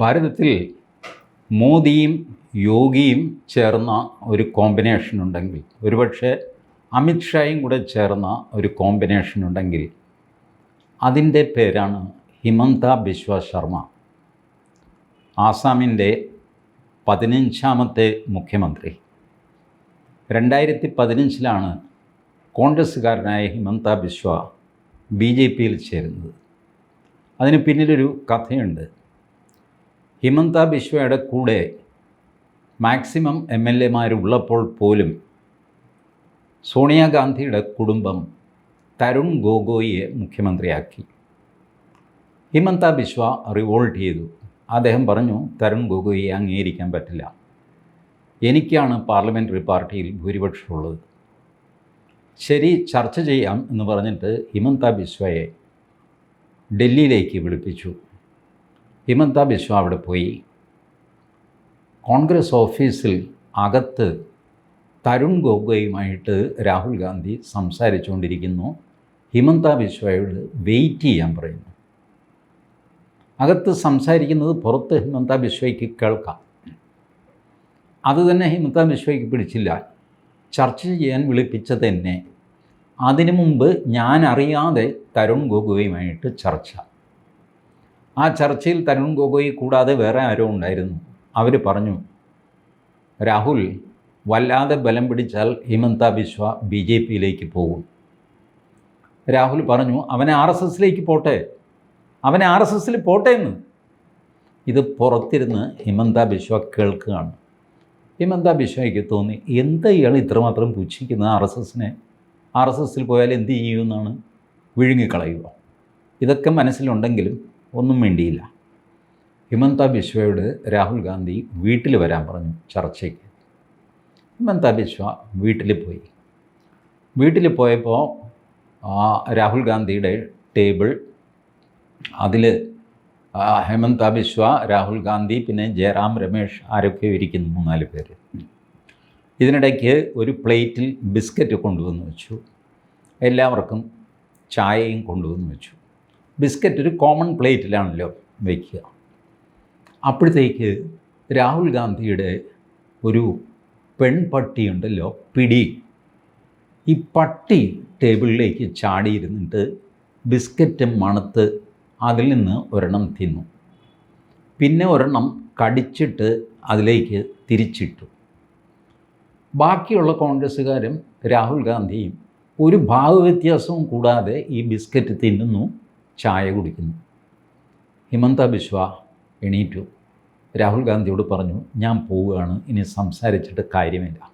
ഭാരതത്തിൽ മോദിയും യോഗിയും ചേർന്ന ഒരു കോമ്പിനേഷൻ ഉണ്ടെങ്കിൽ ഒരുപക്ഷെ അമിത്ഷായും കൂടെ ചേർന്ന ഒരു കോമ്പിനേഷൻ ഉണ്ടെങ്കിൽ അതിന്റെ പേരാണ് ഹിമന്ത ബിശ്വ ശർമ്മ. ആസാമിന്റെ പതിനഞ്ചാമത്തെ മുഖ്യമന്ത്രി. രണ്ടായിരത്തി പതിനഞ്ചിലാണ് കോൺഗ്രസ്സുകാരനായ ഹിമന്ത ബിശ്വ ബി ജെ പിയിൽ ചേരുന്നത്. അതിന് പിന്നിലൊരു കഥയുണ്ട്. ഹിമന്ത ബിശ്വയുടെ കൂടെ മാക്സിമം എം എൽ എമാരുള്ളപ്പോൾ പോലും സോണിയാഗാന്ധിയുടെ കുടുംബം തരുൺ ഗൊഗോയിയെ മുഖ്യമന്ത്രിയാക്കി. ഹിമന്ത ബിശ്വ റിവോൾട്ട് ചെയ്തു. അദ്ദേഹം പറഞ്ഞു തരുൺ ഗൊഗോയിയെ അംഗീകരിക്കാൻ പറ്റില്ല. എനിക്കാണ് പാർലമെന്ററി പാർട്ടിയിൽ ഭൂരിപക്ഷമുള്ളത്. ശരി ചർച്ച ചെയ്യാം എന്ന് പറഞ്ഞിട്ട് ഹിമന്ത ബിശ്വയെ ഡൽഹിയിലേക്ക് വിളിപ്പിച്ചു. ഹിമന്ത ബിശ്വ അവിടെ പോയി. കോൺഗ്രസ് ഓഫീസിൽ അകത്ത് തരുൺ ഗൊഗോയുമായിട്ട് രാഹുൽ ഗാന്ധി സംസാരിച്ചുകൊണ്ടിരിക്കുന്നു. ഹിമന്ത ബിശ്വയോട് വെയിറ്റ് ചെയ്യാൻ പറയുന്നു. അകത്ത് സംസാരിക്കുന്നത് പുറത്ത് ഹിമന്ത ബിശ്വയ്ക്ക് കേൾക്കാം. അത് തന്നെ ഹിമന്ത ബിശ്വയ്ക്ക് പിടിച്ചില്ല. ചർച്ച ചെയ്യാൻ വിളിപ്പിച്ചത് എന്നെ. അതിനു മുമ്പ് ഞാൻ അറിയാതെ തരുൺ ഗൊഗോയുമായിട്ട് ചർച്ച. ആ ചർച്ചയിൽ തരുൺ ഗൊഗോയി കൂടാതെ വേറെ ആരോ ഉണ്ടായിരുന്നു. അവർ പറഞ്ഞു രാഹുൽ വല്ലാതെ ബലം പിടിച്ചാൽ ഹിമന്ത ബിശ്വ ബി ജെ പിയിലേക്ക് പോകും. രാഹുൽ പറഞ്ഞു അവനെ ആർ എസ് എസിലേക്ക് പോട്ടെ. അവനെ ആർ എസ് എസിൽ പോട്ടെ എന്ന്. ഇത് പുറത്തിരുന്ന് ഹിമന്ത ബിശ്വ കേൾക്കുകയാണ്. ഹിമന്ത ബിശ്വയ്ക്ക് തോന്നി എന്താ ഇയാൾ ഇത്രമാത്രം പുച്ഛിക്കുന്നത് ആർ എസ് എസിനെ? ആർ എസ് എസിൽ പോയാൽ എന്ത് ചെയ്യുമെന്നാണ് വിഴുങ്ങിക്കളയുക ഇതൊക്കെ മനസ്സിലുണ്ടെങ്കിലും ഒന്നും വേണ്ടിയില്ല ഹിമന്ത ബിശ്വയോട് രാഹുൽ ഗാന്ധി വീട്ടിൽ വരാൻ പറഞ്ഞു ചർച്ചയ്ക്ക്. ഹിമന്ത ബിശ്വ വീട്ടിൽ പോയി. വീട്ടിൽ പോയപ്പോൾ രാഹുൽ ഗാന്ധിയുടെ ടേബിൾ അതിൽ ഹേമന്ത ബിശ്വ രാഹുൽ ഗാന്ധി പിന്നെ ജയറാം രമേഷ് ആരൊക്കെ ഇരിക്കുന്നു മൂന്നാൽ പേര്. ഇതിനിടയ്ക്ക് ഒരു പ്ലേറ്റിൽ ബിസ്ക്കറ്റ് കൊണ്ടുവന്ന് വെച്ചു. എല്ലാവർക്കും ചായയും കൊണ്ടുവന്ന് വെച്ചു. ബിസ്ക്കറ്റ് ഒരു കോമൺ പ്ലേറ്റിലാണല്ലോ വയ്ക്കുക അപ്പോഴത്തേക്ക് രാഹുൽ ഗാന്ധിയുടെ ഒരു പെൺപട്ടിയുണ്ടല്ലോ പിടി. ഈ പട്ടി ടേബിളിലേക്ക് ചാടിയിരുന്നിട്ട് ബിസ്ക്കറ്റ് മണത്ത് അതിൽ നിന്ന് ഒരെണ്ണം തിന്നു. പിന്നെ ഒരെണ്ണം കടിച്ചിട്ട് അതിലേക്ക് തിരിച്ചിട്ടു. ബാക്കിയുള്ള കോൺഗ്രസ്സുകാരും രാഹുൽ ഗാന്ധിയും ഒരു ഭാവവ്യത്യാസവും കൂടാതെ ഈ ബിസ്ക്കറ്റ് തിന്നുന്നു. ചായ കുടിക്കുന്നു. ഹിമന്ത ബിശ്വ എണീറ്റു. രാഹുൽ ഗാന്ധിയോട് പറഞ്ഞു ഞാൻ പോവുകയാണ് ഇനി സംസാരിച്ചിട്ട് കാര്യമില്ല.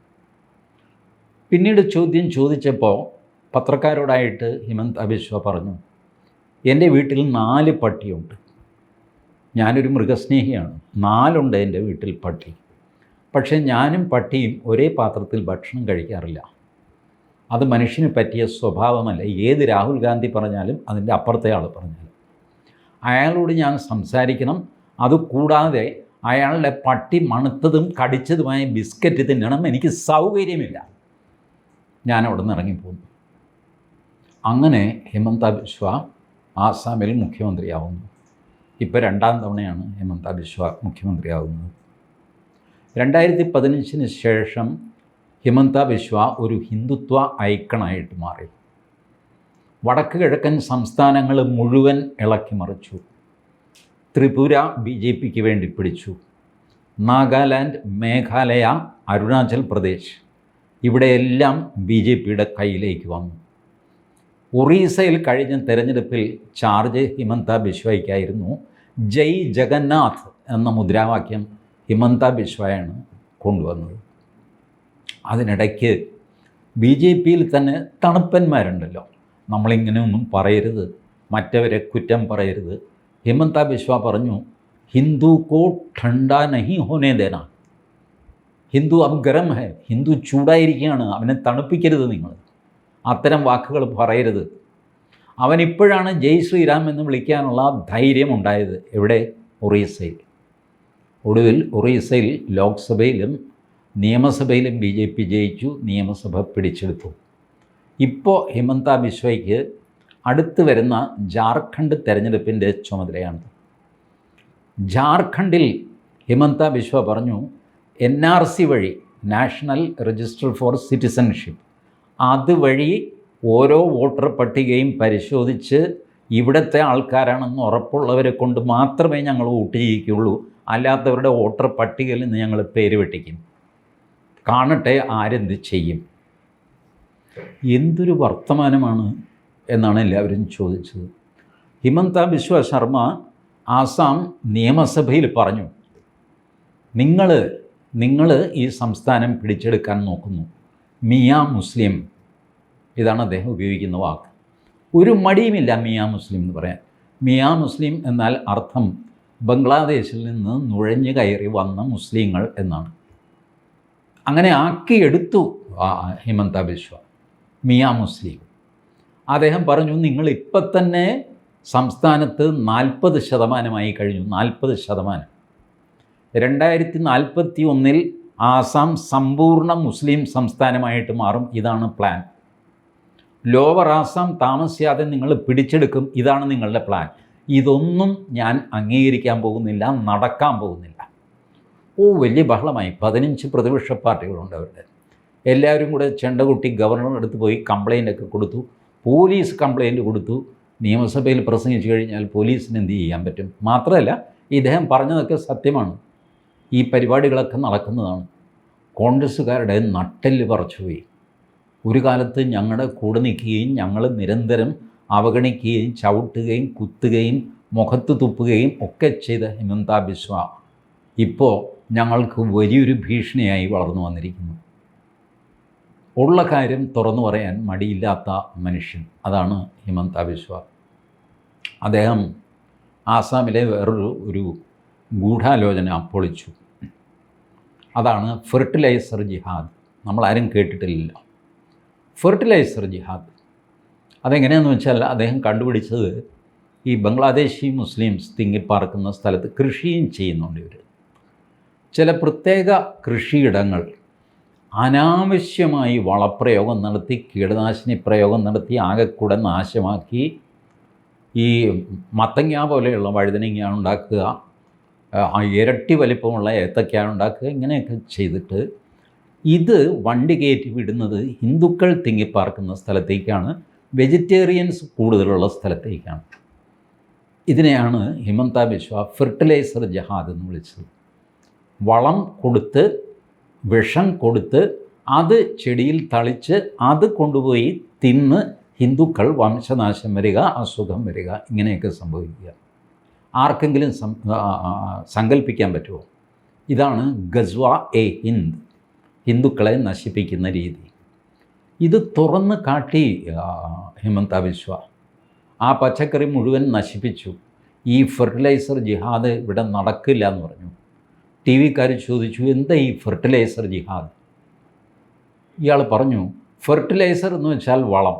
പിന്നീട് ചോദ്യം ചോദിച്ചപ്പോൾ പത്രക്കാരോടായിട്ട് ഹിമന്ത ബിശ്വ പറഞ്ഞു എന്റെ വീട്ടിൽ നാല് പട്ടിയുണ്ട്. ഞാനൊരു മൃഗസ്നേഹിയാണ്. നാലുണ്ട് എന്റെ വീട്ടിൽ പട്ടി. പക്ഷേ ഞാനും പട്ടിയും ഒരേ പാത്രത്തിൽ ഭക്ഷണം കഴിക്കാറില്ല. അത് മനുഷ്യന് പറ്റിയ സ്വഭാവമല്ല. ഏത് രാഹുൽ ഗാന്ധി പറഞ്ഞാലും അതിന്റെ അപ്പുറത്തെ ആൾ പറഞ്ഞാലും. അയാളോട് ഞാൻ സംസാരിക്കണം. അതുകൂടാതെ അയാളുടെ പട്ടി മണുത്തതും കടിച്ചതുമായ ബിസ്ക്കറ്റ് തിന്നണം. എനിക്ക് സൗകര്യമില്ല. ഞാൻ അവിടെ നിന്ന് ഇറങ്ങിപ്പോന്നു. അങ്ങനെ ഹിമന്ത ബിശ്വ ആസാമിൽ മുഖ്യമന്ത്രിയാവുന്നു. ഇപ്പോൾ രണ്ടാം തവണയാണ് ഹിമന്ത ബിശ്വ മുഖ്യമന്ത്രിയാവുന്നത്. രണ്ടായിരത്തി പതിനഞ്ചിന് ശേഷം ഹിമന്ത ബിശ്വ ഒരു ഹിന്ദുത്വ ഐക്കണായിട്ട് മാറി. വടക്ക് കിഴക്കൻ സംസ്ഥാനങ്ങൾ മുഴുവൻ ഇളക്കി മറിച്ചു. ത്രിപുര ബി ജെ പിക്ക് വേണ്ടി പിടിച്ചു. നാഗാലാൻഡ് മേഘാലയ അരുണാചൽ പ്രദേശ് ഇവിടെയെല്ലാം ബി ജെ പിയുടെ കയ്യിലേക്ക് വന്നു. ഒറീസയിൽ കഴിഞ്ഞ തെരഞ്ഞെടുപ്പിൽ ചാർജ് ഹിമന്ത ബിശ്വയ്ക്കായിരുന്നു ജയ് ജഗന്നാഥ് എന്ന മുദ്രാവാക്യം ഹിമന്ത ബിശ്വയാണ് കൊണ്ടുവന്നത്. അതിനിടയ്ക്ക് ബി ജെ പിയിൽ തന്നെ തണുപ്പന്മാരുണ്ടല്ലോ. നമ്മളിങ്ങനെയൊന്നും പറയരുത്. മറ്റവരെ കുറ്റം പറയരുത്. ഹിമന്ത ബിശ്വ പറഞ്ഞു ഹിന്ദു കോ ഠണ്ട നഹി ഹോനേ ദേന. ഹിന്ദു അബ് ഗരം ഹെ ഹിന്ദു ചൂടായിരിക്കുകയാണ് അവനെ തണുപ്പിക്കരുത് നിങ്ങൾ. അത്തരം വാക്കുകൾ പറയരുത്. അവൻ ഇപ്പോഴാണ് ജയ് ശ്രീരാം എന്ന് വിളിക്കാനുള്ള ധൈര്യം ഉണ്ടായത്. എവിടെ? ഒറീസയിൽ. ഒടുവിൽ ഒറീസയിൽ ലോക്സഭയിലും നിയമസഭയിലും ബി ജെ പി ജയിച്ചു നിയമസഭ പിടിച്ചെടുത്തു. ഇപ്പോൾ ഹിമന്ത ബിശ്വയ്ക്ക് അടുത്ത് വരുന്ന ജാർഖണ്ഡ് തെരഞ്ഞെടുപ്പിന്റെ ചുമതലയാണ്. ജാർഖണ്ഡിൽ ഹിമന്ത ബിശ്വ പറഞ്ഞു എൻ ആർ സി വഴി നാഷണൽ രജിസ്റ്റർ ഫോർ സിറ്റിസൺഷിപ്പ് അതുവഴി ഓരോ വോട്ടർ പട്ടികയും പരിശോധിച്ച് ഇവിടുത്തെ ആൾക്കാരാണെന്ന് ഉറപ്പുള്ളവരെ കൊണ്ട് മാത്രമേ ഞങ്ങൾ വോട്ട് ചെയ്യിക്കുള്ളൂ അല്ലാത്തവരുടെ വോട്ടർ പട്ടികയിൽ നിന്ന് ഞങ്ങൾ പേര് വെട്ടിക്കും. കാണട്ടെ ആരെന്ത് ചെയ്യും? എന്തൊരു വർത്തമാനമാണ് എന്നാണ് എല്ലാവരും ചോദിച്ചത്. ഹിമന്ത ബിശ്വ ശർമ്മ ആസാം നിയമസഭയിൽ പറഞ്ഞു നിങ്ങൾ നിങ്ങൾ ഈ സംസ്ഥാനം പിടിച്ചെടുക്കാൻ നോക്കുന്നു. മിയ മുസ്ലിം ഇതാണ് അദ്ദേഹം ഉപയോഗിക്കുന്ന വാക്ക്. ഒരു മടിയുമില്ല മിയ മുസ്ലിം എന്ന് പറയാൻ. മിയ മുസ്ലിം എന്നാൽ അർത്ഥം ബംഗ്ലാദേശിൽ നിന്ന് നുഴഞ്ഞു കയറി വന്ന മുസ്ലിങ്ങൾ എന്നാണ്. അങ്ങനെ ആക്കിയെടുത്തു. ഹിമന്ത ബിശ്വ മിയ മുസ്ലിം. അദ്ദേഹം പറഞ്ഞു നിങ്ങൾ ഇപ്പം തന്നെ സംസ്ഥാനത്ത് നാൽപ്പത് ശതമാനമായി കഴിഞ്ഞു നാൽപ്പത് ശതമാനം. രണ്ടായിരത്തി നാൽപ്പത്തി ഒന്നിൽ ആസാം സമ്പൂർണ മുസ്ലിം സംസ്ഥാനമായിട്ട് മാറും ഇതാണ് പ്ലാൻ ലോവർ ആസാം താമസിയാതെ നിങ്ങൾ പിടിച്ചെടുക്കും ഇതാണ് നിങ്ങളുടെ പ്ലാൻ ഇതൊന്നും ഞാൻ അംഗീകരിക്കാൻ പോകുന്നില്ല നടക്കാൻ പോകുന്നില്ല. ഓ വലിയ ബഹളമായി. പതിനഞ്ച് പ്രതിപക്ഷ പാർട്ടികളുണ്ട് അവരുടെ. എല്ലാവരും കൂടെ ചെണ്ടകുട്ടി ഗവർണറുടെ അടുത്ത് പോയി കംപ്ലൈന്റ് ഒക്കെ കൊടുത്തു. പോലീസ് കംപ്ലൈന്റ് കൊടുത്തു. നിയമസഭയിൽ പ്രസംഗിച്ചു കഴിഞ്ഞാൽ പോലീസിന് എന്ത് ചെയ്യാൻ പറ്റും? മാത്രമല്ല ഇദ്ദേഹം പറഞ്ഞതൊക്കെ സത്യമാണ്. ഈ പരിപാടികളൊക്കെ നടക്കുന്നതാണ്. കോൺഗ്രസ്സുകാരുടെ നട്ടെല്ല് പറിച്ചുപോയി ഒരു കാലത്ത് ഞങ്ങളുടെ കൂടെ നിൽക്കുകയും ഞങ്ങൾ നിരന്തരം അവഗണിക്കുകയും ചവിട്ടുകയും കുത്തുകയും മുഖത്ത് തുപ്പുകയും ഒക്കെ ചെയ്ത ഹിമന്ത ബിശ്വ ഇപ്പോൾ ഞങ്ങൾക്ക് വലിയൊരു ഭീഷണിയായി വളർന്നു വന്നിരിക്കുന്നു. ഉള്ള കാര്യം തുറന്നു പറയാൻ മടിയില്ലാത്ത മനുഷ്യൻ അതാണ് ഹിമന്ത ബിശ്വ. അദ്ദേഹം ആസാമിലെ വേറൊരു ഒരു ഗൂഢാലോചന പൊളിച്ചു. അതാണ് ഫെർട്ടിലൈസർ ജിഹാദ്. നമ്മളാരും കേട്ടിട്ടില്ല. ഫെർട്ടിലൈസർ ജിഹാദ്. അതെങ്ങനെയാണെന്ന് വെച്ചാൽ അദ്ദേഹം കണ്ടുപിടിച്ചത് ഈ ബംഗ്ലാദേശി മുസ്ലിംസ് തിങ്ങിപ്പാർക്കുന്ന സ്ഥലത്ത് കൃഷിയും ചെയ്യുന്നുണ്ട് ഇവർ ചില പ്രത്യേക കൃഷിയിടങ്ങൾ അനാവശ്യമായി വളപ്രയോഗം നടത്തി കീടനാശിനി പ്രയോഗം നടത്തി ആകെക്കൂടെ നാശമാക്കി ഈ മത്തങ്ങ പോലെയുള്ള വഴുതനങ്ങയാണ് ഉണ്ടാക്കുക ഇരട്ടി വലിപ്പമുള്ള ഏത്തക്കയാണ് ഉണ്ടാക്കുക ഇങ്ങനെയൊക്കെ ചെയ്തിട്ട് ഇത് വണ്ടി കയറ്റി വിടുന്നത് ഹിന്ദുക്കൾ തിങ്ങിപ്പാർക്കുന്ന സ്ഥലത്തേക്കാണ് വെജിറ്റേറിയൻസ് കൂടുതലുള്ള സ്ഥലത്തേക്കാണ്. ഇതിനെയാണ് ഹിമന്ത ബിശ്വ ഫെർട്ടിലൈസർ ജഹാദ് എന്ന് വിളിച്ചത്. വളം കൊടുത്ത് വിഷം കൊടുത്ത് അത് ചെടിയിൽ തളിച്ച് അത് കൊണ്ടുപോയി തിന്ന് ഹിന്ദുക്കൾ വംശനാശം വരിക അസുഖം വരിക ഇങ്ങനെയൊക്കെ സംഭവിക്കുക. ആർക്കെങ്കിലും സങ്കല്പിക്കാൻ പറ്റുമോ? ഇതാണ് ഗസ്വ എ ഹിന്ദ് ഹിന്ദുക്കളെ നശിപ്പിക്കുന്ന രീതി. ഇത് തുറന്ന് കാട്ടി ഹിമന്ത ബിശ്വ. ആ പച്ചക്കറി മുഴുവൻ നശിപ്പിച്ചു. ഈ ഫെർട്ടിലൈസർ ജിഹാദ് ഇവിടെ നടക്കില്ല എന്ന് പറഞ്ഞു. ടി വിക്കാർ ചോദിച്ചു എന്താ ഈ ഫെർട്ടിലൈസർ ജിഹാദ്? ഇയാൾ പറഞ്ഞു ഫെർട്ടിലൈസർ എന്ന് വെച്ചാൽ വളം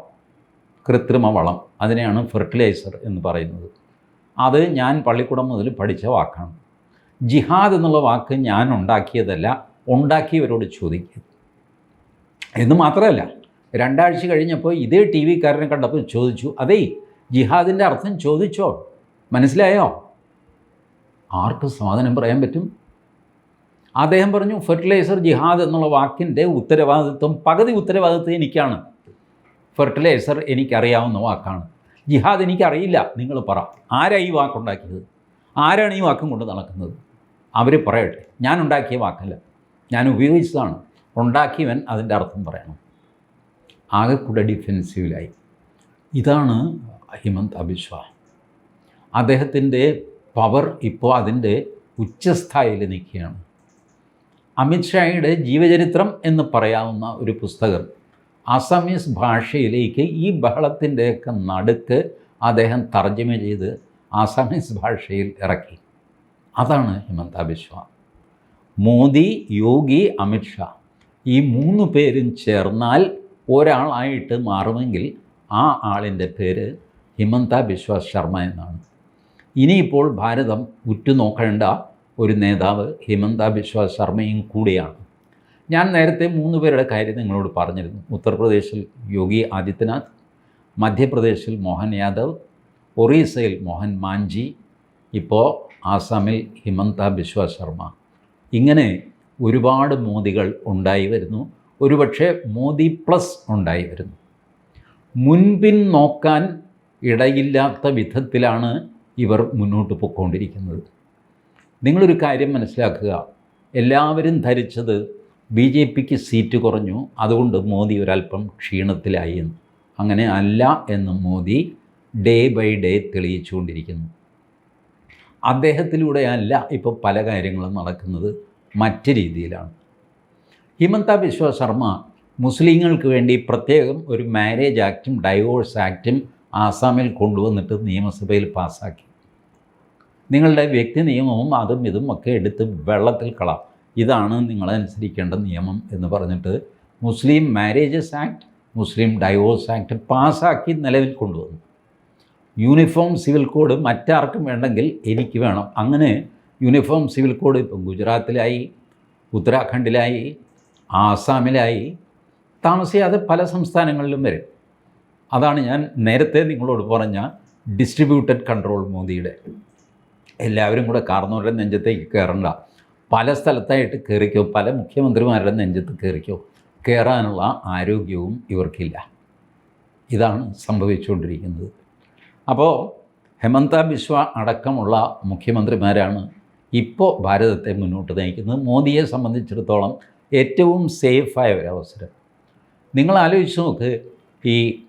കൃത്രിമ വളം അതിനെയാണ് ഫെർട്ടിലൈസർ എന്ന് പറയുന്നത്. അത് ഞാൻ പള്ളിക്കൂടം മുതൽ പഠിച്ച വാക്കാണ്. ജിഹാദ് എന്നുള്ള വാക്ക് ഞാൻ ഉണ്ടാക്കിയതല്ല ഉണ്ടാക്കിയവരോട് ചോദിക്കുക എന്ന് മാത്രമല്ല രണ്ടാഴ്ച കഴിഞ്ഞപ്പോൾ ഇതേ ടി വിക്കാരനെ കണ്ടപ്പോൾ ചോദിച്ചു അതേ ജിഹാദിന്റെ അർത്ഥം ചോദിച്ചോ? മനസ്സിലായോ? ആർക്ക് സമാധാനം പറയാൻ പറ്റും? അദ്ദേഹം പറഞ്ഞു ഫെർട്ടിലൈസർ ജിഹാദ് എന്നുള്ള വാക്കിന്റെ ഉത്തരവാദിത്വം പകുതി ഉത്തരവാദിത്വം എനിക്കാണ്. ഫെർട്ടിലൈസർ എനിക്കറിയാവുന്ന വാക്കാണ്. ജിഹാദ് എനിക്കറിയില്ല നിങ്ങൾ പറ. ആരാ ഈ വാക്കുണ്ടാക്കിയത്? ആരാണ് ഈ വാക്കും കൊണ്ട് നടക്കുന്നത്? അവർ പറയട്ടെ. ഞാൻ ഉണ്ടാക്കിയ വാക്കല്ല. ഞാൻ ഉപയോഗിച്ചതാണ്. ഉണ്ടാക്കിയവൻ അതിന്റെ അർത്ഥം പറയണം. ആകെ കൂടെ ഡിഫെൻസീവിലായി ഇതാണ് ഹിമന്ത് അബിശ്വ. അദ്ദേഹത്തിന്റെ പവർ ഇപ്പോൾ അതിന്റെ ഉച്ചസ്ഥായിയിൽ നിൽക്കുകയാണ്. അമിത്ഷായുടെ ജീവചരിത്രം എന്ന് പറയാവുന്ന ഒരു പുസ്തകം. അസമീസ് ഭാഷയിലേക്ക് ഈ ബഹളത്തിന്റെയൊക്കെ നടുക്ക് അദ്ദേഹം തർജമ ചെയ്ത് അസമീസ് ഭാഷയിൽ ഇറക്കി. അതാണ് ഹിമന്ത ബിശ്വ. മോദി യോഗി അമിത്ഷാ ഈ മൂന്ന് പേരും ചേർന്നാൽ ഒരാളായിട്ട് മാറുമെങ്കിൽ ആ ആളിന്റെ പേര് ഹിമന്ത ബിശ്വ ശർമ്മ എന്നാണ്. ഇനിയിപ്പോൾ ഭാരതം ഉറ്റുനോക്കേണ്ട ഒരു നേതാവ് ഹിമന്ത ബിശ്വ ശർമ്മയും കൂടിയാണ്. ഞാൻ നേരത്തെ മൂന്ന് പേരുടെ കാര്യം നിങ്ങളോട് പറഞ്ഞിരുന്നു. ഉത്തർപ്രദേശിൽ യോഗി ആദിത്യനാഥ് മധ്യപ്രദേശിൽ മോഹൻ യാദവ് ഒറീസയിൽ മോഹൻ മാഞ്ചി ഇപ്പോൾ ആസാമിൽ ഹിമന്ത ബിശ്വ ശർമ്മ. ഇങ്ങനെ ഒരുപാട് മോദികൾ ഉണ്ടായി വരുന്നു. ഒരുപക്ഷെ മോദി പ്ലസ് ഉണ്ടായി വരുന്നു. മുൻപിൻ നോക്കാൻ ഇടയില്ലാത്ത വിധത്തിലാണ് ഇവർ മുന്നോട്ട് പോയിക്കൊണ്ടിരിക്കുന്നത് നിങ്ങളൊരു കാര്യം മനസ്സിലാക്കുക. എല്ലാവരും ധരിച്ചത് ബി ജെ പിക്ക് സീറ്റ് കുറഞ്ഞു. അതുകൊണ്ട് മോദി ഒരല്പം ക്ഷീണത്തിലായി എന്ന്. അങ്ങനെ അല്ല എന്ന് മോദി ഡേ ബൈ ഡേ തെളിയിച്ചുകൊണ്ടിരിക്കുന്നു. അദ്ദേഹത്തിലൂടെ അല്ല ഇപ്പോൾ പല കാര്യങ്ങളും നടക്കുന്നത് മറ്റ് രീതിയിലാണ്. ഹിമന്ത ബിശ്വ ശർമ്മ മുസ്ലിങ്ങൾക്ക് വേണ്ടി പ്രത്യേകം ഒരു മാരേജ് ആക്റ്റും ഡൈവോഴ്സ് ആക്റ്റും ആസാമിൽ കൊണ്ടുവന്നിട്ട് നിയമസഭയിൽ പാസ്സാക്കി. നിങ്ങളുടെ വ്യക്തി നിയമവും അതും ഇതും ഒക്കെ എടുത്ത് വെള്ളത്തിൽ കളാം. ഇതാണ് നിങ്ങളനുസരിക്കേണ്ട നിയമം എന്ന് പറഞ്ഞിട്ട് മുസ്ലിം മാരേജസ് ആക്ട് മുസ്ലിം ഡൈവോഴ്സ് ആക്ട് പാസ്സാക്കി നിലവിൽ കൊണ്ടുവന്നു. യൂണിഫോം സിവിൽ കോഡ് മറ്റാർക്കും വേണ്ടെങ്കിൽ എനിക്ക് വേണം. അങ്ങനെ യൂണിഫോം സിവിൽ കോഡ് ഇപ്പം ഗുജറാത്തിലായി ഉത്തരാഖണ്ഡിലായി ആസാമിലായി താമസിയാതെ പല സംസ്ഥാനങ്ങളിലും വരും. അതാണ് ഞാൻ നേരത്തെ നിങ്ങളോട് പറഞ്ഞ ഡിസ്ട്രിബ്യൂട്ടഡ് കൺട്രോൾ മോദിയുടെ എല്ലാവരും കൂടെ കാർന്നവരുടെ നെഞ്ചത്തേക്ക് കയറണ്ട. പല സ്ഥലത്തായിട്ട് കയറിക്കോ പല മുഖ്യമന്ത്രിമാരുടെ നെഞ്ചത്ത് കയറിക്കോ കയറാനുള്ള ആരോഗ്യവും ഇവർക്കില്ല. ഇതാണ് സംഭവിച്ചുകൊണ്ടിരിക്കുന്നത്. അപ്പോൾ ഹെമന്ത ബിശ്വ അടക്കമുള്ള മുഖ്യമന്ത്രിമാരാണ് ഇപ്പോൾ ഭാരതത്തെ മുന്നോട്ട് നയിക്കുന്നത്. മോദിയെ സംബന്ധിച്ചിടത്തോളം ഏറ്റവും സേഫായ ഒരു അവസരം. നിങ്ങൾ ആലോചിച്ച് നോക്ക് ഈ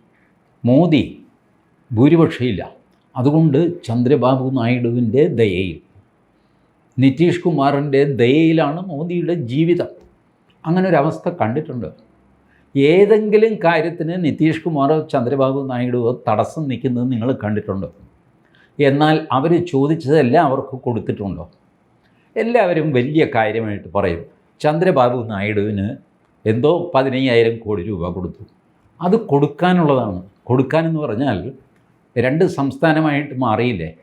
മോദി ഭൂരിപക്ഷമില്ല. അതുകൊണ്ട് ചന്ദ്രബാബു നായിഡുവിന്റെ ദയയിൽ നിതീഷ് കുമാറിന്റെ ദയയിലാണ് മോദിയുടെ ജീവിതം. അങ്ങനെ ഒരു അവസ്ഥ കണ്ടിട്ടുണ്ട്. ഏതെങ്കിലും കാര്യത്തിന് നിതീഷ് കുമാറോ ചന്ദ്രബാബു നായിഡുവോ തടസ്സം നിൽക്കുന്നത് നിങ്ങൾ കണ്ടിട്ടുണ്ടോ. എന്നാൽ അവർ ചോദിച്ചതെല്ലാം അവർക്ക് കൊടുത്തിട്ടുണ്ടോ. എല്ലാവരും വലിയ കാര്യമായിട്ട് പറയും ചന്ദ്രബാബു നായിഡുവിന് എന്തോ പതിനയ്യായിരം കോടി രൂപ കൊടുത്തു. അത് കൊടുക്കാനുള്ളതാണ്. കൊടുക്കാനെന്ന് പറഞ്ഞാൽ രണ്ട് സംസ്ഥാനമായിട്ട് മാറിയില്ലേ?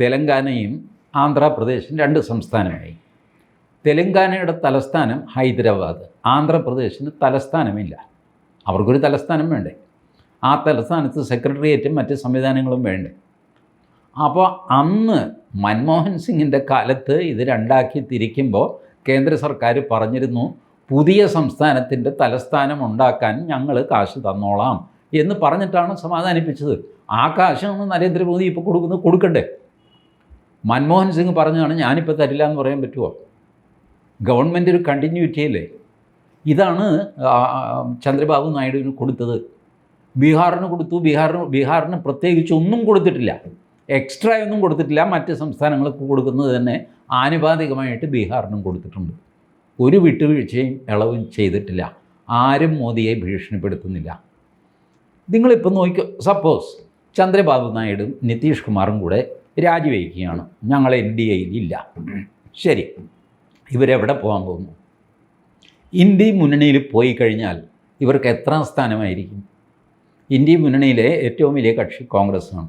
തെലങ്കാനയും ആന്ധ്രാപ്രദേശും രണ്ട് സംസ്ഥാനമായി. തെലങ്കാനയുടെ തലസ്ഥാനം ഹൈദരാബാദ് ആന്ധ്രാപ്രദേശിന് തലസ്ഥാനമില്ല. അവർക്കൊരു തലസ്ഥാനം വേണ്ടേ? ആ തലസ്ഥാനത്ത് സെക്രട്ടേറിയറ്റും മറ്റ് സംവിധാനങ്ങളും വേണ്ടേ? അപ്പോൾ അന്ന് മൻമോഹൻ സിംഗിന്റെ കാലത്ത് ഇത് രണ്ടാക്കി തിരിക്കുമ്പോൾ കേന്ദ്ര സർക്കാർ പറഞ്ഞിരുന്നു പുതിയ സംസ്ഥാനത്തിന്റെ തലസ്ഥാനം ഉണ്ടാക്കാൻ ഞങ്ങൾ കാശ് തന്നോളാം എന്ന് പറഞ്ഞിട്ടാണ് സമാധാനിപ്പിച്ചത്. ആ കാശാണ് നരേന്ദ്രമോദി ഇപ്പോൾ കൊടുക്കുന്നത് കൊടുക്കണ്ടേ മൻമോഹൻ സിംഗ് പറഞ്ഞതാണ് ഞാനിപ്പോൾ തരില്ല എന്ന് പറയാൻ പറ്റുമോ ഗവൺമെന്റ് ഒരു കണ്ടിന്യൂറ്റി അല്ലേ? ഇതാണ് ചന്ദ്രബാബു നായിഡുവിന് കൊടുത്തത്. ബീഹാറിന് കൊടുത്തു. ബീഹാറിന് ബീഹാറിന് പ്രത്യേകിച്ച് ഒന്നും കൊടുത്തിട്ടില്ല. എക്സ്ട്രാ ഒന്നും കൊടുത്തിട്ടില്ല. മറ്റ് സംസ്ഥാനങ്ങൾക്ക് കൊടുക്കുന്നത് തന്നെ ആനുപാതികമായിട്ട് ബീഹാറിനും കൊടുത്തിട്ടുണ്ട്. ഒരു വിട്ടുവീഴ്ചയും ഇളവും ചെയ്തിട്ടില്ല. ആരും മോദിയെ ഭീഷണിപ്പെടുത്തുന്നില്ല. നിങ്ങളിപ്പോൾ നോക്കി സപ്പോസ് ചന്ദ്രബാബു നായിഡും നിതീഷ് കുമാറും കൂടെ രാജിവെക്കുകയാണ്. ഞങ്ങൾ എൻ ഡി എയിൽ ഇല്ല. ശരി. ഇവരെവിടെ പോകാൻ പോകുന്നു? ഇന്ത്യ മുന്നണിയിൽ പോയി കഴിഞ്ഞാൽ ഇവർക്ക് എത്രാം സ്ഥാനമായിരിക്കും? ഇന്ത്യ മുന്നണിയിലെ ഏറ്റവും വലിയ കക്ഷി കോൺഗ്രസ്സാണ്.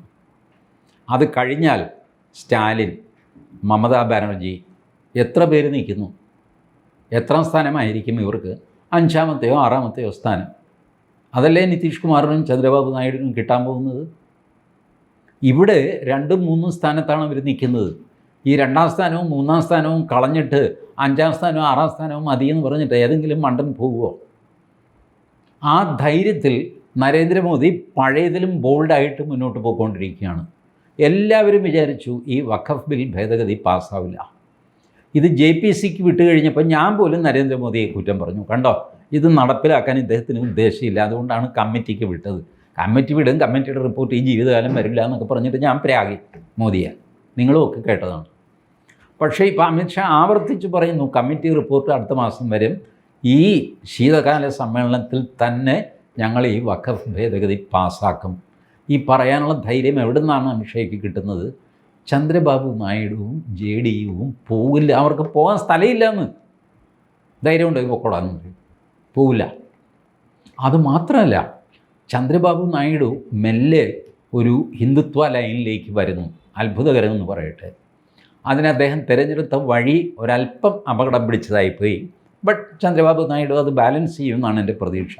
അത് കഴിഞ്ഞാൽ സ്റ്റാലിൻ മമതാ ബാനർജി എത്ര പേര് നിൽക്കുന്നു? എത്രാം സ്ഥാനമായിരിക്കും ഇവർക്ക്? അഞ്ചാമത്തെയോ ആറാമത്തെയോ സ്ഥാനം? അതല്ലേ നിതീഷ് കുമാറിനും ചന്ദ്രബാബു നായിഡുവിനും കിട്ടാൻ പോകുന്നത്? ഇവിടെ രണ്ടും മൂന്നും സ്ഥാനത്താണ് അവർ നിൽക്കുന്നത്. ഈ രണ്ടാം സ്ഥാനവും മൂന്നാം സ്ഥാനവും കളഞ്ഞിട്ട് അഞ്ചാം സ്ഥാനവും ആറാം സ്ഥാനവും മതിയെന്ന് പറഞ്ഞിട്ട് ഏതെങ്കിലും മണ്ടൻ പോകുമോ ആ ധൈര്യത്തിൽ നരേന്ദ്രമോദി പഴയതിലും ബോൾഡായിട്ട് മുന്നോട്ട് പോയിക്കൊണ്ടിരിക്കുകയാണ്. എല്ലാവരും വിചാരിച്ചു ഈ വഖഫ് ബിൽ ഭേദഗതി പാസ്സാവില്ല. ഇത് ജെ പി സിക്ക് വിട്ടുകഴിഞ്ഞപ്പോൾ ഞാൻ പോലും നരേന്ദ്രമോദിയെ കുറ്റം പറഞ്ഞു. കണ്ടോ? ഇത് നടപ്പിലാക്കാൻ ഇദ്ദേഹത്തിന് ഉദ്ദേശമില്ല അതുകൊണ്ടാണ് കമ്മിറ്റിക്ക് വിട്ടത്. കമ്മിറ്റി വിടും കമ്മിറ്റിയുടെ റിപ്പോർട്ട് ഈ ജീവിതകാലം വരില്ല എന്നൊക്കെ പറഞ്ഞിട്ട് ഞാൻ പ്രാഗി മോദിയെ. നിങ്ങളും ഒക്കെ കേട്ടതാണ്. പക്ഷേ ഇപ്പോൾ അമിത്ഷാ ആവർത്തിച്ച് പറയുന്നു കമ്മിറ്റി റിപ്പോർട്ട് അടുത്ത മാസം വരും. ഈ ശീതകാല സമ്മേളനത്തിൽ തന്നെ ഞങ്ങൾ ഈ വഖഫ് ഭേദഗതി പാസ്സാക്കും ഈ പറയാനുള്ള ധൈര്യം എവിടെ നിന്നാണ് അമിത്ഷയ്ക്ക് കിട്ടുന്നത്? ചന്ദ്രബാബു നായിഡുവും ജെ ഡി യുവും പോകില്ല. അവർക്ക് പോകാൻ സ്ഥലമില്ല എന്ന്. ധൈര്യം ഉണ്ടെങ്കിൽ പൊക്കോടാന്ന് പോവില്ല അത് ചന്ദ്രബാബു നായിഡു മെല്ലെ ഒരു ഹിന്ദുത്വ ലൈനിലേക്ക് വരുന്നു. അത്ഭുതകരമെന്ന് പറയട്ടെ. അതിന് അദ്ദേഹം തിരഞ്ഞെടുത്ത വഴി ഒരല്പം അപകടം പിടിച്ചതായിപ്പോയി ബട്ട് ചന്ദ്രബാബു നായിഡു അത് ബാലൻസ് ചെയ്യുമെന്നാണ് എന്റെ പ്രതീക്ഷ.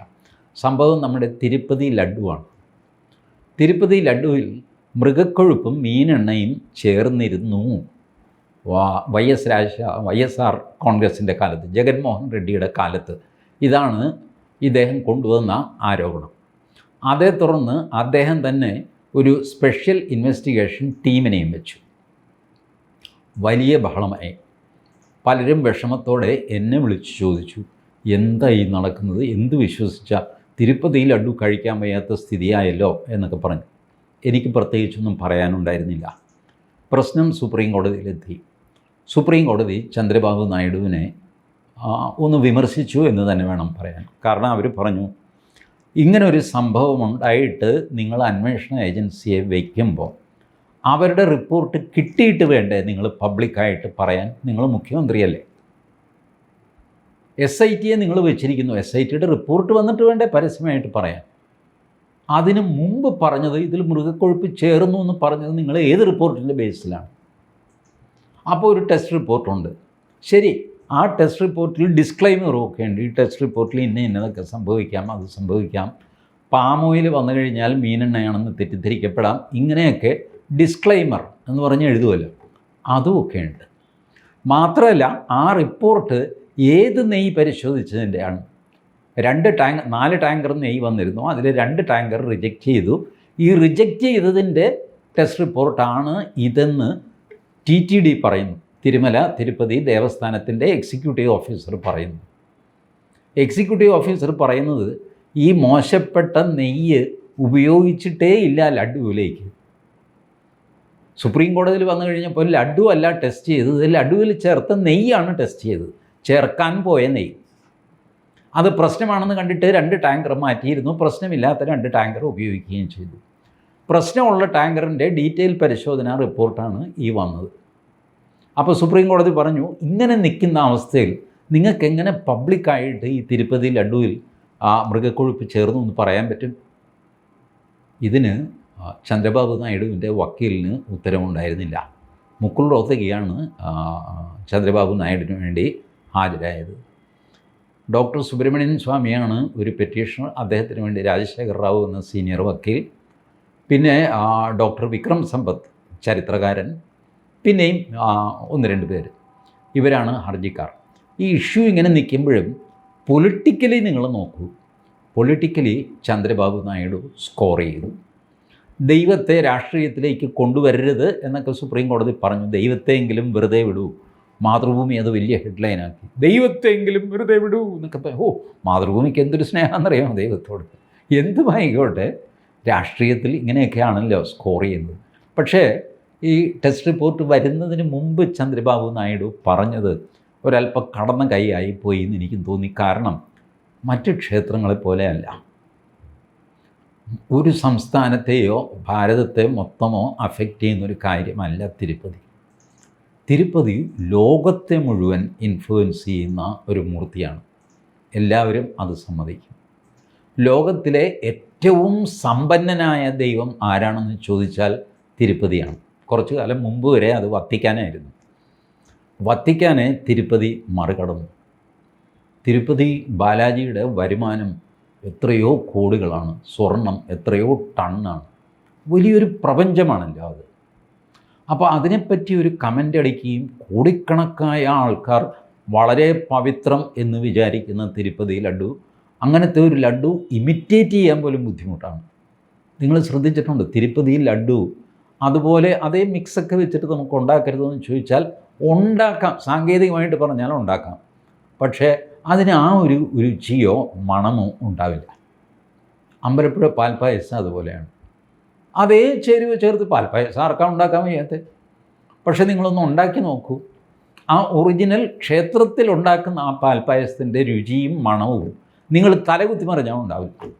സംഭവം നമ്മുടെ തിരുപ്പതി ലഡുവാണ് തിരുപ്പതി ലഡുവിൽ മൃഗക്കൊഴുപ്പും മീനെണ്ണയും ചേർന്നിരുന്നു. വാ- Y S Raja Y S R കോൺഗ്രസിന്റെ കാലത്ത് ജഗൻമോഹൻ റെഡ്ഡിയുടെ കാലത്ത്. ഇതാണ് ഇദ്ദേഹം കൊണ്ടുവന്ന ആരോപണം. അതേ തുടർന്ന് അദ്ദേഹം തന്നെ ഒരു സ്പെഷ്യൽ ഇൻവെസ്റ്റിഗേഷൻ ടീമിനെയും വെച്ചു. വലിയ ബഹളമായി. പലരും വിഷമത്തോടെ എന്നെ വിളിച്ചു ചോദിച്ചു എന്തായി നടക്കുന്നത്? എന്ത് വിശ്വസിച്ച? തിരുപ്പതി ലഡു കഴിക്കാൻ വയ്യാത്ത സ്ഥിതിയായല്ലോ? എന്നൊക്കെ പറഞ്ഞു. എനിക്ക് പ്രത്യേകിച്ചൊന്നും പറയാനുണ്ടായിരുന്നില്ല. പ്രശ്നം സുപ്രീം കോടതിയിലെത്തി. സുപ്രീം കോടതി ചന്ദ്രബാബു നായിഡുവിനെ ഒന്ന് വിമർശിച്ചു എന്ന് തന്നെ വേണം പറയാൻ. കാരണം അവർ പറഞ്ഞു ഇങ്ങനെ ഒരു സംഭവം ഉണ്ടായിട്ട് നിങ്ങൾ അന്വേഷണ ഏജൻസിയെ വയ്ക്കുമ്പോൾ അവരുടെ റിപ്പോർട്ട് കിട്ടിയിട്ട് വേണ്ടേ നിങ്ങൾ പബ്ലിക്കായിട്ട് പറയാൻ? നിങ്ങൾ മുഖ്യമന്ത്രിയല്ലേ? എസ് ഐ ടിയെ നിങ്ങൾ വെച്ചിരിക്കുന്നു. എസ് ഐ ടിയുടെ റിപ്പോർട്ട് വന്നിട്ട് വേണ്ടേ പരസ്യമായിട്ട് പറയാൻ? അതിന് മുമ്പ് പറഞ്ഞത് ഇതിൽ മൃഗക്കൊഴുപ്പ് ചേർന്നു എന്ന് പറഞ്ഞത് നിങ്ങൾ ഏത് റിപ്പോർട്ടിന്റെ ബേസിലാണ്? അപ്പോൾ ഒരു ടെസ്റ്റ് റിപ്പോർട്ടുണ്ട്. ശരി. ആ ടെസ്റ്റ് റിപ്പോർട്ടിൽ ഡിസ്ക്ലൈമർ ഒക്കെ ഉണ്ട്. ഈ ടെസ്റ്റ് റിപ്പോർട്ടിൽ ഇന്ന ഇന്നതൊക്കെ സംഭവിക്കാം അത് സംഭവിക്കാം. പാം ഓയിൽ വന്നു കഴിഞ്ഞാൽ മീനെണ്ണയാണെന്ന് തെറ്റിദ്ധരിക്കപ്പെടാം. ഇങ്ങനെയൊക്കെ ഡിസ്ക്ലൈമർ എന്ന് പറഞ്ഞ് എഴുതുമല്ലോ അതുമൊക്കെ ഉണ്ട്. മാത്രമല്ല ആ റിപ്പോർട്ട് ഏത് നെയ്യ് പരിശോധിച്ചതിന്റെയാണ് രണ്ട് ടാങ്ക് നാല് ടാങ്കർ നെയ്യ് വന്നിരുന്നു. അതിൽ രണ്ട് ടാങ്കർ റിജക്റ്റ് ചെയ്തു. ഈ റിജക്റ്റ് ചെയ്തതിന്റെ ടെസ്റ്റ് റിപ്പോർട്ടാണ് ഇതെന്ന് ടി ടി ഡി പറയുന്നു. തിരുമല തിരുപ്പതി ദേവസ്ഥാനത്തിന്റെ എക്സിക്യൂട്ടീവ് ഓഫീസർ പറയുന്നു. എക്സിക്യൂട്ടീവ് ഓഫീസർ പറയുന്നത് ഈ മോശപ്പെട്ട നെയ്യ് ഉപയോഗിച്ചിട്ടേ ഇല്ല ലഡുവിലേക്ക്. സുപ്രീം കോടതിയിൽ വന്നു കഴിഞ്ഞപ്പോൾ ലഡു അല്ല ടെസ്റ്റ് ചെയ്തത്. ലഡുവിൽ ചേർത്ത നെയ്യാണ് ടെസ്റ്റ് ചെയ്തത്. ചേർക്കാൻ പോയ നെയ്യ്. അത് പ്രശ്നമാണെന്ന് കണ്ടിട്ട് രണ്ട് ടാങ്കർ മാറ്റിയിരുന്നു. പ്രശ്നമില്ലാത്ത രണ്ട് ടാങ്കർ ഉപയോഗിക്കുകയും ചെയ്തു. പ്രശ്നമുള്ള ടാങ്കറിന്റെ ഡീറ്റെയിൽ പരിശോധന റിപ്പോർട്ടാണ് ഈ വന്നത്. അപ്പോൾ സുപ്രീം കോടതി പറഞ്ഞു ഇങ്ങനെ നിൽക്കുന്ന അവസ്ഥയിൽ നിങ്ങൾക്ക് എങ്ങനെ പബ്ലിക്കായിട്ട് ഈ തിരുപ്പതി ലഡുവിൽ ആ മൃഗക്കൊഴുപ്പ് ചേർന്നു എന്ന് പറയാൻ പറ്റും? ഇതിന് ചന്ദ്രബാബു നായിഡുവിന്റെ വക്കീലിന് ഉത്തരവുണ്ടായിരുന്നില്ല. മുക്കുൾ റോത്തകിയാണ് ചന്ദ്രബാബു നായിഡുവിന് വേണ്ടി ഹാജരായത്. ഡോക്ടർ സുബ്രഹ്മണ്യൻ സ്വാമിയാണ് ഒരു പെറ്റീഷണർ അദ്ദേഹത്തിന് വേണ്ടി രാജശേഖർ റാവു എന്ന സീനിയർ വക്കീൽ. പിന്നെ ഡോക്ടർ വിക്രം സമ്പത്ത് ചരിത്രകാരൻ. പിന്നെയും ഒന്ന് രണ്ട് പേര്. ഇവരാണ് ഹർജിക്കാർ. ഈ ഇഷ്യൂ ഇങ്ങനെ നിൽക്കുമ്പോഴും പൊളിറ്റിക്കലി നിങ്ങൾ നോക്കൂ. പൊളിറ്റിക്കലി ചന്ദ്രബാബു നായിഡു സ്കോർ ചെയ്തു. ദൈവത്തെ രാഷ്ട്രീയത്തിലേക്ക് കൊണ്ടുവരരുത് എന്നൊക്കെ സുപ്രീം കോടതി പറഞ്ഞു. ദൈവത്തെയെങ്കിലും വെറുതെ വിടൂ. മാതൃഭൂമി അത് വലിയ ഹെഡ്ലൈനാക്കി. ദൈവത്തെങ്കിലും വെറുതെ വിടൂ എന്നൊക്കെ പറയും ഓ മാതൃഭൂമിക്ക് എന്തൊരു സ്നേഹമെന്നറിയാമോ ദൈവത്തോട്? എന്തുമായിക്കോട്ടെ രാഷ്ട്രീയത്തിൽ ഇങ്ങനെയൊക്കെയാണല്ലോ സ്കോർ ചെയ്യുന്നത്. പക്ഷേ ഈ ടെസ്റ്റ് റിപ്പോർട്ട് വരുന്നതിന് മുമ്പ് ചന്ദ്രബാബു നായിഡു പറഞ്ഞത് ഒരല്പം കടന്ന കൈയായി പോയി എന്ന് എനിക്കും തോന്നി. കാരണം മറ്റ് ക്ഷേത്രങ്ങളെ പോലെയല്ല. ഒരു സംസ്ഥാനത്തെയോ ഭാരതത്തെ മൊത്തമോ അഫക്റ്റ് ചെയ്യുന്നൊരു കാര്യമല്ല തിരുപ്പതി. തിരുപ്പതി ലോകത്തെ മുഴുവൻ ഇൻഫ്ലുവൻസ് ചെയ്യുന്ന ഒരു മൂർത്തിയാണ്. എല്ലാവരും അത് സമ്മതിക്കും. ലോകത്തിലെ ഏറ്റവും സമ്പന്നനായ ദൈവം ആരാണെന്ന് ചോദിച്ചാൽ തിരുപ്പതിയാണ്. കുറച്ചു കാലം മുമ്പ് വരെ അത് വത്തിക്കാനായിരുന്നു. വത്തിക്കാനെ തിരുപ്പതി മറികടന്നു. തിരുപ്പതി ബാലാജിയുടെ വരുമാനം എത്രയോ കോടികളാണ് സ്വർണം എത്രയോ ടണ്ണാണ്. വലിയൊരു പ്രപഞ്ചമാണല്ലോ അത്. അപ്പോൾ അതിനെപ്പറ്റി ഒരു കമന്റ് അടിക്കുകയും കോടിക്കണക്കായ ആൾക്കാർ വളരെ പവിത്രം എന്ന് വിചാരിക്കുന്ന തിരുപ്പതി ലഡു അങ്ങനത്തെ ഒരു ലഡു ഇമിറ്റേറ്റ് ചെയ്യാൻ പോലും ബുദ്ധിമുട്ടാണ്. നിങ്ങൾ ശ്രദ്ധിച്ചിട്ടുണ്ട് തിരുപ്പതി ലഡു അതുപോലെ അതേ മിക്സൊക്കെ വെച്ചിട്ട് നമുക്ക് ഉണ്ടാക്കരുതെന്ന് ചോദിച്ചാൽ ഉണ്ടാക്കാം. സാങ്കേതികമായിട്ട് പറഞ്ഞാൽ ഉണ്ടാക്കാം. പക്ഷേ അതിന് ആ ഒരു രുചിയോ മണമോ ഉണ്ടാവില്ല. അമ്പലപ്പുഴ പാൽപ്പായസം അതുപോലെയാണ്. അതേ ചേരുവ ചേർത്ത് പാൽപ്പായസം ആർക്കാ ഉണ്ടാക്കാൻ വയ്യാത്ത പക്ഷേ നിങ്ങളൊന്ന് ഉണ്ടാക്കി നോക്കൂ. ആ ഒറിജിനൽ ക്ഷേത്രത്തിൽ ഉണ്ടാക്കുന്ന ആ പാൽപ്പായസത്തിന്റെ രുചിയും മണവും നിങ്ങൾ തലകുത്തി മറിഞ്ഞാൽ ഉണ്ടാവില്ല.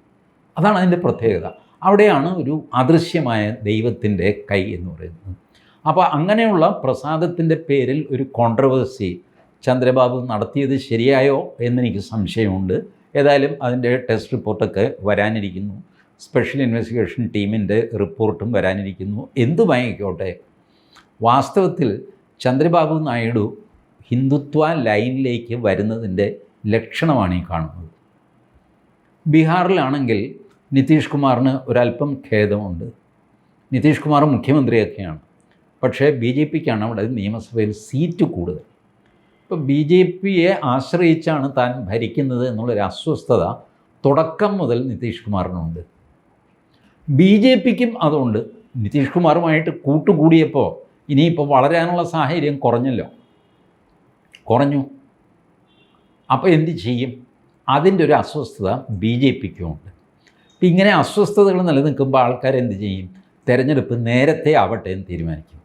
അതാണ് അതിന്റെ പ്രത്യേകത. അവിടെയാണ് ഒരു അദൃശ്യമായ ദൈവത്തിന്റെ കൈ എന്ന് പറയുന്നത്. അപ്പോൾ അങ്ങനെയുള്ള പ്രസാദത്തിന്റെ പേരിൽ ഒരു കോൺട്രവേഴ്സി ചന്ദ്രബാബു നടത്തിയത് ശരിയായോ എന്നെനിക്ക് സംശയമുണ്ട്. ഏതായാലും അതിന്റെ ടെസ്റ്റ് റിപ്പോർട്ടൊക്കെ വരാനിരിക്കുന്നു. സ്പെഷ്യൽ ഇൻവെസ്റ്റിഗേഷൻ ടീമിന്റെ റിപ്പോർട്ടും വരാനിരിക്കുന്നു. എന്തു എന്തുമായിക്കോട്ടെ വാസ്തവത്തിൽ ചന്ദ്രബാബു നായിഡു ഹിന്ദുത്വ ലൈനിലേക്ക് വരുന്നതിന്റെ ലക്ഷണമാണ് ഈ കാണുന്നത്. ബീഹാറിലാണെങ്കിൽ നിതീഷ് കുമാറിന് ഒരല്പം ഖേദമുണ്ട്. നിതീഷ് കുമാർ മുഖ്യമന്ത്രിയൊക്കെയാണ്. പക്ഷേ ബി ജെ പിക്കാണ് അവിടെ നിയമസഭയിൽ സീറ്റ് കൂടുതൽ. ഇപ്പോൾ ബി ജെ പിയെ ആശ്രയിച്ചാണ് താൻ ഭരിക്കുന്നത് എന്നുള്ളൊരു അസ്വസ്ഥത തുടക്കം മുതൽ നിതീഷ് കുമാറിനുണ്ട്. ബി ജെ പിക്കും അതുണ്ട്. നിതീഷ് കുമാറുമായിട്ട് കൂട്ടുകൂടിയപ്പോൾ ഇനിയിപ്പോൾ വളരാനുള്ള സാഹചര്യം കുറഞ്ഞല്ലോ. കുറഞ്ഞു. അപ്പോൾ എന്ത് ചെയ്യും? അതിന്റെ ഒരു അസ്വസ്ഥത ബി ജെ പിക്കും ഉണ്ട് അപ്പം ഇങ്ങനെ അസ്വസ്ഥതകൾ നിലനിൽക്കുമ്പോൾ ആൾക്കാർ എന്ത് ചെയ്യും? തിരഞ്ഞെടുപ്പ് നേരത്തെ ആവട്ടെ എന്ന് തീരുമാനിക്കും.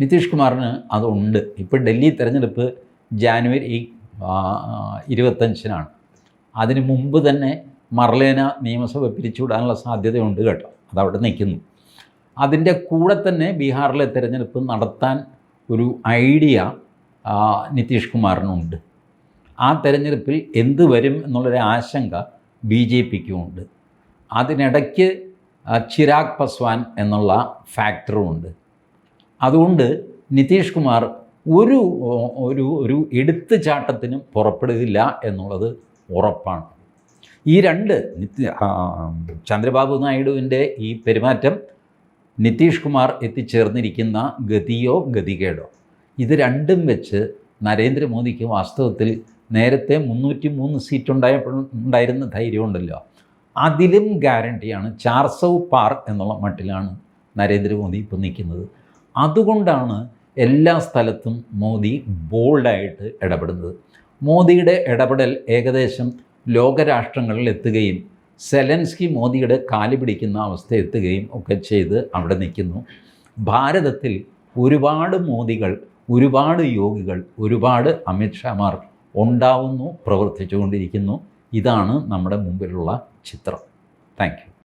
നിതീഷ് കുമാറിന് അതുണ്ട്. ഇപ്പോൾ ഡൽഹി തിരഞ്ഞെടുപ്പ് ജാനുവരി ഇരുപത്തഞ്ചിനാണ്. അതിന് മുമ്പ് തന്നെ മർലേന നിയമസഭ പിരിച്ചുവിടാനുള്ള സാധ്യതയുണ്ട് കേട്ടോ. അതവിടെ നിൽക്കുന്നു. അതിന്റെ കൂടെ തന്നെ ബീഹാറിലെ തിരഞ്ഞെടുപ്പ് നടത്താൻ ഒരു ഐഡിയ നിതീഷ് കുമാറിനുണ്ട്. ആ തെരഞ്ഞെടുപ്പിൽ എന്ത് വരും എന്നുള്ളൊരു ആശങ്ക ബി ജെ പിക്കും ഉണ്ട് അതിനിടയ്ക്ക് ചിരാഗ് പസ്വാൻ എന്നുള്ള ഫാക്ടറും ഉണ്ട് അതുകൊണ്ട് നിതീഷ് കുമാർ ഒരു ഒരു ഒരു എടുത്തുചാട്ടത്തിനും പുറപ്പെടുകയില്ല എന്നുള്ളത് ഉറപ്പാണ്. ഈ രണ്ട് ചന്ദ്രബാബു നായിഡുവിന്റെ ഈ പെരുമാറ്റം നിതീഷ് കുമാർ എത്തിച്ചേർന്നിരിക്കുന്ന ഗതിയോ ഗതികേടോ ഇത് രണ്ടും വെച്ച് നരേന്ദ്രമോദിക്ക് വാസ്തവത്തിൽ നേരത്തെ മുന്നൂറ്റി മൂന്ന് സീറ്റ് ഉണ്ടായപ്പോൾ ഉണ്ടായിരുന്ന ധൈര്യമുണ്ടല്ലോ. അതിലും ഗ്യാരണ്ടിയാണ് ചാർസവ് പാർ എന്നുള്ള മട്ടിലാണ് നരേന്ദ്രമോദി ഇപ്പോൾ നിൽക്കുന്നത്. അതുകൊണ്ടാണ് എല്ലാ സ്ഥലത്തും മോദി ബോൾഡായിട്ട് ഇടപെടുന്നത്. മോദിയുടെ ഇടപെടൽ ഏകദേശം ലോകരാഷ്ട്രങ്ങളിൽ എത്തുകയും സെലൻസ്കി മോദിയുടെ കാലി പിടിക്കുന്ന അവസ്ഥ എത്തുകയും ഒക്കെ ചെയ്ത് അവിടെ നിൽക്കുന്നു. ഭാരതത്തിൽ ഒരുപാട് മോദികൾ ഒരുപാട് യോഗികൾ ഒരുപാട് അമിത്ഷാമാർ ഉണ്ടാവുന്നു പ്രവർത്തിച്ചുകൊണ്ടിരിക്കുന്നു. ഇതാണ് നമ്മുടെ മുമ്പിലുള്ള ചിത്രം. താങ്ക്